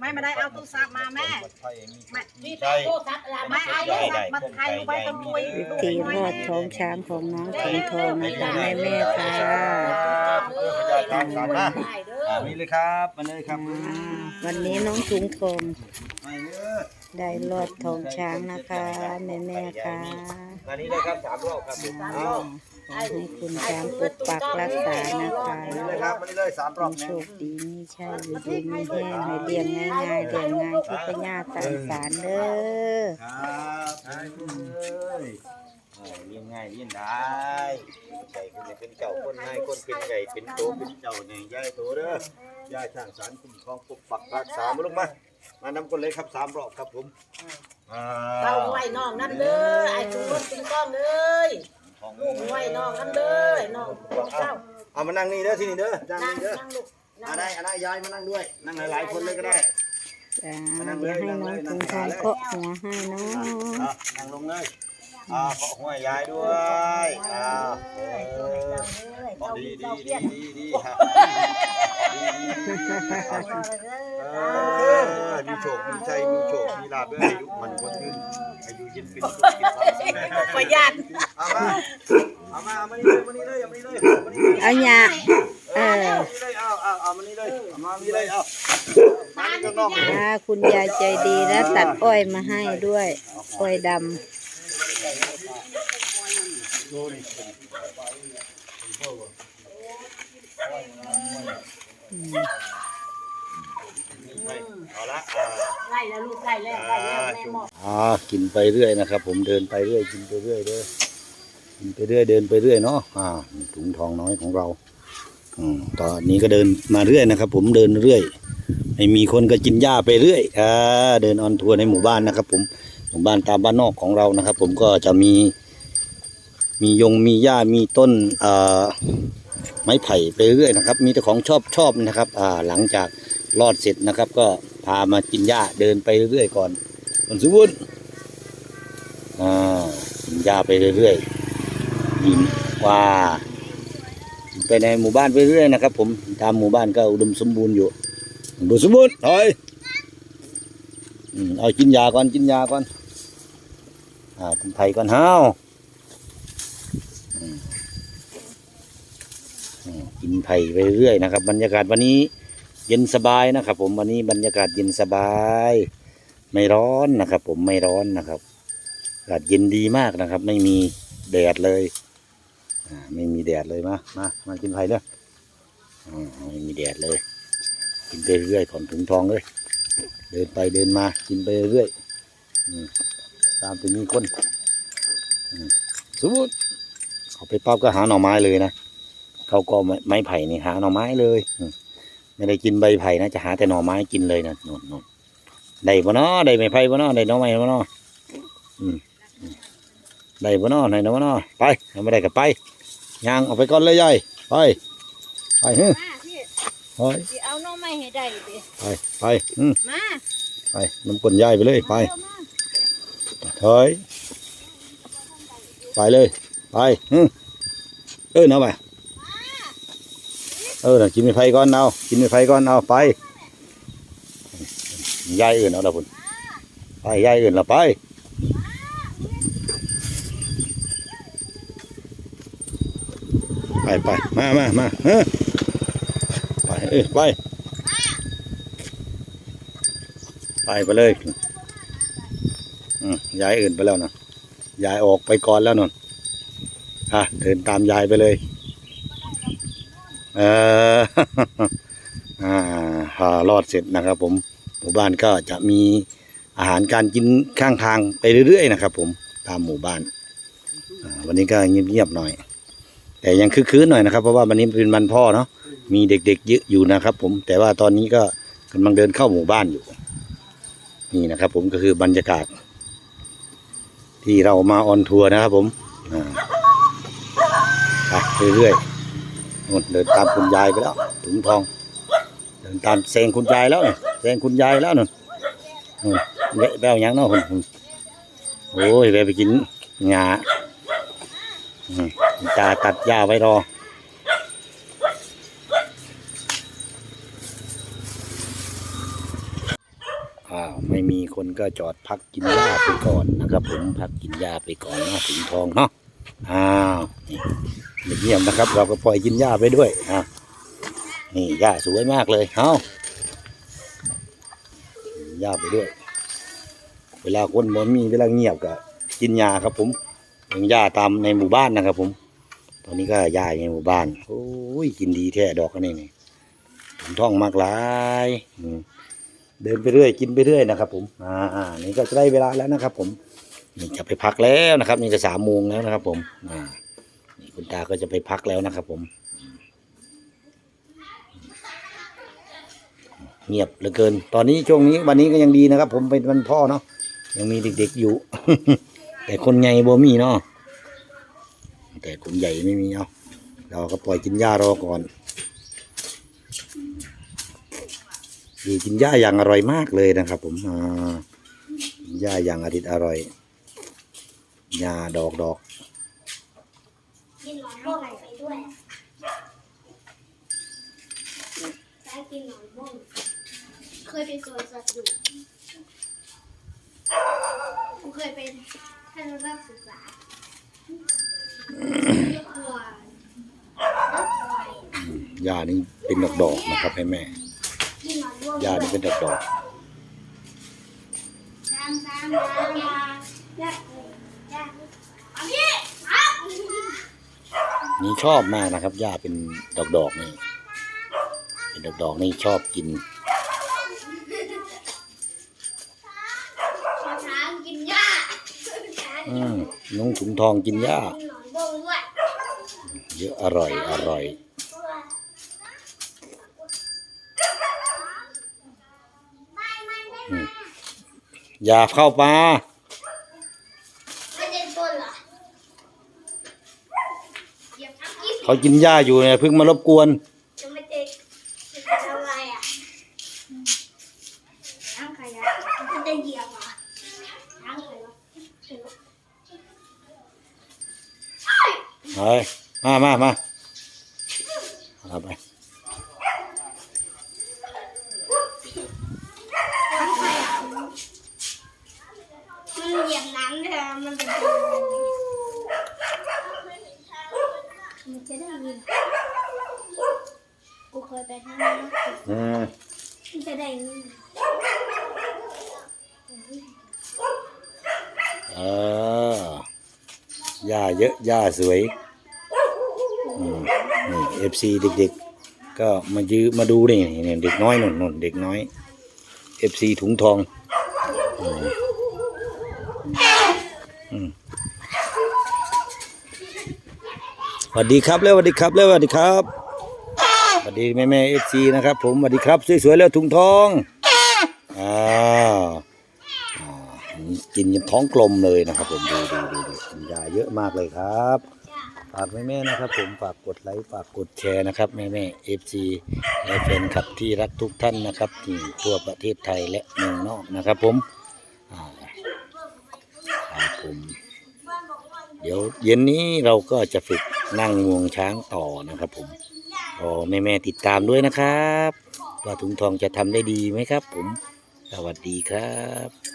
แม่ไม่ได้เอาโทรศัพท์มาแม่นี่ใช่โทรศัพท์อะไรแม่เอาโทรศัพท์มาถ่ายรูปไว้ตรงคุยวิธีรอดท้องช้างของน้องถุงทองนะคะแม่แม่ๆค่ะครับเออพญาช้างสามนะได้เด้ออ่านี่เลยครับมาเลยครับอ่าวันนี้น้องถุงทองมาเลยได้รอดท้องช้างนะคะแม่แม่ๆค่ะมานี่เลยครับสามรอบครับเอา ให้คุณช้างปกปักรักษานะคะมานี่เลยครับมานี่เลยสามรอบโชคดีมีชัยอยู่ดีมีแห้งให้เลี้ยงง่ายๆเลี้ยงง่ายทุกปัญญาตามสารเด้อครับเลยเลี้ยงง่ายเลี้ยงได้ใส่ขึ้นเป็นเจ้าคนง่ายคนเป็นใหญ่เป็นโตเป็นเจ้าเนี่ยยายโตเด้อย่ายช่างสารคุ้มครองปกปักรักษามาลูกมามานำคนเลยครับสามรอบครับผมอ่าเราไว้น้องนั่นเด้อไอ้ทุกคนเป็นก้องเลย ลูกไว้น้องนั่นเด้อน้องของเจ้าเอามานั่งนี่เด้อที่นี่เด้อนั่งนั่งนี่เด้อนั่งลูกอาได้อาได้ยายมานั่งด้วย นั่งหลายๆคนเลยก็ได้จ้าเดี๋ยวให้น้องถุงทองเคาะหัวให้เนาะอะนั่งลงเลยอ่าขอหัวยายด้วยอ่าเออดีดีดีดีดีครับดีดีดีครับเออมีโชคมีชัยมีโชคมีลาภด้วยอายุมันคนยืนอายุยืนเป็นสุขเป็นความสุขประหยัดเอามาเอา มาเอามานี่เลยมานี่เลยเอามานี่เลยเอามานี่เลยเอาหยาเออเอาเอาเอามานี่เลยเอามานี่เลยเอามานี่ข้างนอกเลยอ่าคุณยายใจดีนะตัดอ้อยมาให้ด้วย อ้อยดเอาละอ่า ไล่แล้วลูกไล่แล้วไล่แล้วแม่หมดอ่ากินไปเรื่อยนะครับ ผมเดินไปเรื่อยกินไปเรื่อยเด้อกิน ไปเรื่อยเดินไปเรื่อยเนาะอ่าถุงทองน้อยของเราอตอนนี้ก็เดินมาเรื่อยนะครับ ผมเดินเรื่อยไม่มีคนก็กินหญ้าไปเรื่อยอ่าเดินออนทัวร์ในหมู่บ้านนะครับ ผมหมู่บ้านตามบ้านนอกของเรานะครับ ผมก็จะมี มียงมีหญ้ามีต้นอ่าไม้ไผ่ไปเรื่อยนะครับ มีแต่ของชอบชอบนะครับอ่าหลังจากรอดเสร็จนะครับ ก็พามากินหญ้าเดินไปเรื่อยก่อนคนสมบูรณ์อ่ากินหญ้าไปเรื่อยๆ ยิ้มว่าไปในหมู่บ้านไปเรื่อยนะครับ ผมตามหมู่บ้านก็อุดมสมบูรณ์อยู่อุดมสมบูรณ์ถอยอืมเอากินยาก่อนกินยาก่อนอ่ากินไผ่ก่อนห้าวอือกินไผ่ไปเรื่อยนะครับ บรรยากาศวันนี้เย็นสบายนะครับ ผมวันนี้บรรยากาศเย็นสบาย ไม่ร้อนนะครับ ผมไม่ร้อนนะครับอากาศเย็นดีมากนะครับ ไม่มีแดดเลย ไม่มีแดดเลยมา มา มากินไผ่เด้ออ่าไม่มีแดดเลย กินไปเรื่อยก่อนถึงท้องเลย เดินไปเดินมา กินไปเรื่อยอืมตามจะมีคนสมมติเขาไปปั๊บก็หาหน่อไม้เลยนะเขาก็ไม้ไผ่นี่หาหน่อไม้เลยไม่ได้กินใบไผ่นะจะหาแต่หน่อไม้กินเลยนะนนนได้บ่เนาะได้ไม้ไผ่บ่เนาะได้หน้อไม้บ่เนาะได้บ่เนาะได้หน้องบ่เนาะไปเอาไม่ได้ก็ไป ย่างออกไปก่อนเลยยายไปไปฮึมาพี่ไปสิเอาน้องไม่ให้ได้ดิไปไปอืมมาไปน้ำปนยายไปเลยไปเร็วมาถอยไปเลยไปฮึเออเนาะไปเออน่ะกินไม้ไผ่ก่อนเอากินไม้ไผ่ก่อนเอาไปยายอื่นเอาละพุ่นไปยายอื่นละไป ไปไปมามามาเออไปเอ้ยไปไปไปเลยอืมยายอื่นไปแล้วนะย้ายออกไปก่อนแล้วนนอะเดินตามยายไปเลยเอออ่าหารอดเสร็จนะครับ ผมหมู่บ้านก็จะมีอาหารการกินข้างทางไปเรื่อยๆนะครับ ผมตามหมู่บ้านวันนี้ก็เงียบๆหน่อย แต่ยังคึกคืนหน่อยนะครับ เพราะว่าวันนี้เป็นวันพ่อเนาะมีเด็กๆเยอะอยู่นะครับ ผมแต่ว่าตอนนี้ก็กำลังเดินเข้าหมู่บ้านอยู่ นี่นะครับ ผมก็คือบรรยากาศ ที่เรามาออนทัวร์นะครับ ผมอ่าไปเรื่อยๆเดินตามคุณยายไปแล้วถุงทอง เดินตามเซงคุณยายแล้วนี่เซงคุณยายแล้วเนนู่นเละแบวหยังเนาะคุณโอ้ยแวะไปกินงา ตาตัดหญ้าไว้รอ อ้าว ไม่มีคนก็จอดพักกินหญ้าไปก่อนนะครับผมพักกินหญ้าไปก่อนเนาะถึงทองเนาะ อ้าวนี่เยี่ยมนะครับ เราก็ปล่อยกินหญ้าไปด้วยอะนี่หญ้าสวยมากเลยเอ้าหญ้าไปด้วย เวลาคนบ่มีเวลาเงียบก็กินหญ้าครับผม เลี้ยงหญ้าตามในหมู่บ้านนะครับ ผม ตอนนี้ก็หญ้าในหมู่บ้าน โอ้ยกินดีแท้ดอกอันนี้นี่ถึงท้องมากหลายเดินไปเรื่อยกินไปเรื่อยนะครับ ผมอ่าอ่านี่ก็จะได้เวลาแล้วนะครับ ผมนี่จะไปพักแล้วนะครับ นี่ก็สามโมงแล้วนะครับ ผม อ่านี่คุณตาก็จะไปพักแล้วนะครับ ผม เงียบเหลือเกิน ตอนนี้ช่วงนี้วันนี้ก็ยังดีนะครับ ผมเป็นวันพ่อเนาะยังมีเด็กๆอยู่ แต่คนใหญ่บ่มีเนาะแต่คนใหญ่ไม่มีเนาะเราก็ปล่อยกินหญ้ารอก่อนดีกินหญ้าอย่างอร่อยมากเลยนะครับ ผมกินหญ้าอย่างอริดอร่อยหญ้าดอกดอกเคยไปสวนสัตว์อยู่เคยเป็นทัศนศึกษาเลือกวัวเลือกควายหญ้านี่เป็นดอกดอกนะครับแม่แม่หนอนบ้งหญ้านี่เป็นดอกดอกตามตามตามยาญาญาเอาพี่ครับๆนี่ชอบมากนะครับหญ้าเป็นดอกดอกนี่เป็นดอกดอกนี่ชอบกิน อืมน้องถุงทองกินหญ้ากินหนอนบ้งด้วยเยอะอร่อย อร่อยไม่ไม่ไม่อืมอย่าเข้าป่าไม่ได้ต้นเหรอเหยียบทับยิบเขากินหญ้าอยู่เนี่ยเพิ่งมารบกวน จะไม่เด็กจะทำอะไรอะช้างใครอะมันจะเหยียบเหรอช้างใครวะ เฮ้ย มามามาเอาไปช้างใครอะมันเหยียบน้ำเลยมันเป็นตัวมันจะได้ยินกูเคยไปทำนะอืมมันจะได้ยินเออหญ้าเยอะหญ้าสวยอืมนี่ เอฟซีเด็กๆ ก็มายื้อมาดูนี่นี่เด็กน้อยนุ่นนุ่นเด็กน้อยเอฟซีถุงทองสวัสดีครับแล้วสวัสดีครับแล้วสวัสดีครับสวัสดีแม่แม่เอฟซีนะครับ ผมสวัสดีครับสวยๆแล้วถุงทองอ้าวอ่ากินจนท้องกลมเลยนะครับผมดูดูดูดูกินยาเยอะมากเลยครับากแม่แม่ๆนะครับ ผมฝากกดไลค์ฝากกดแชร์นะครับแม่แม่เอฟซีและแฟนคลับที่รักทุกท่านนะครับที่ทั่วประเทศไทยและเมืองนอกนะครับ ผมครับผมเดี๋ยวเย็นนี้เราก็จะฝึกนั่งงวงช้างต่อนะครับ ผมรอแม่แม่ๆติดตามด้วยนะครับว่าถุงทองจะทำได้ดีไหมครับ ผมสวัสดีครับ